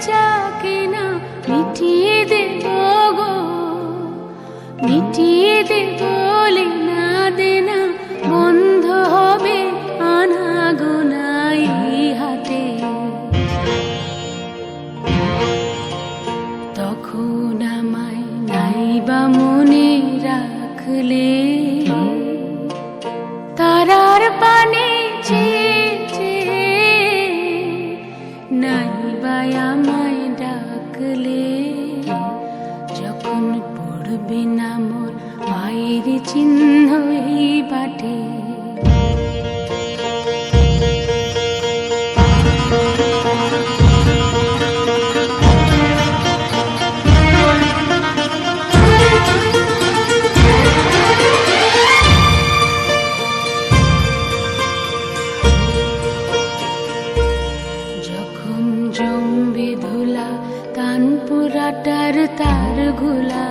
বেচা কেনা মিটিয়ে দেব গো, মিটিয়ে দেব লেনা দেনা বন্ধ হবে আনা গোনা এই হাতে। তখন আমায় নাইবা মনে রাখলে, তারার পানে চেয়ে পড়বে না মোর পায়ের চিহ্ন এই বাটে যখন জমবে ধুলা কানপুরাটার তারগুলা।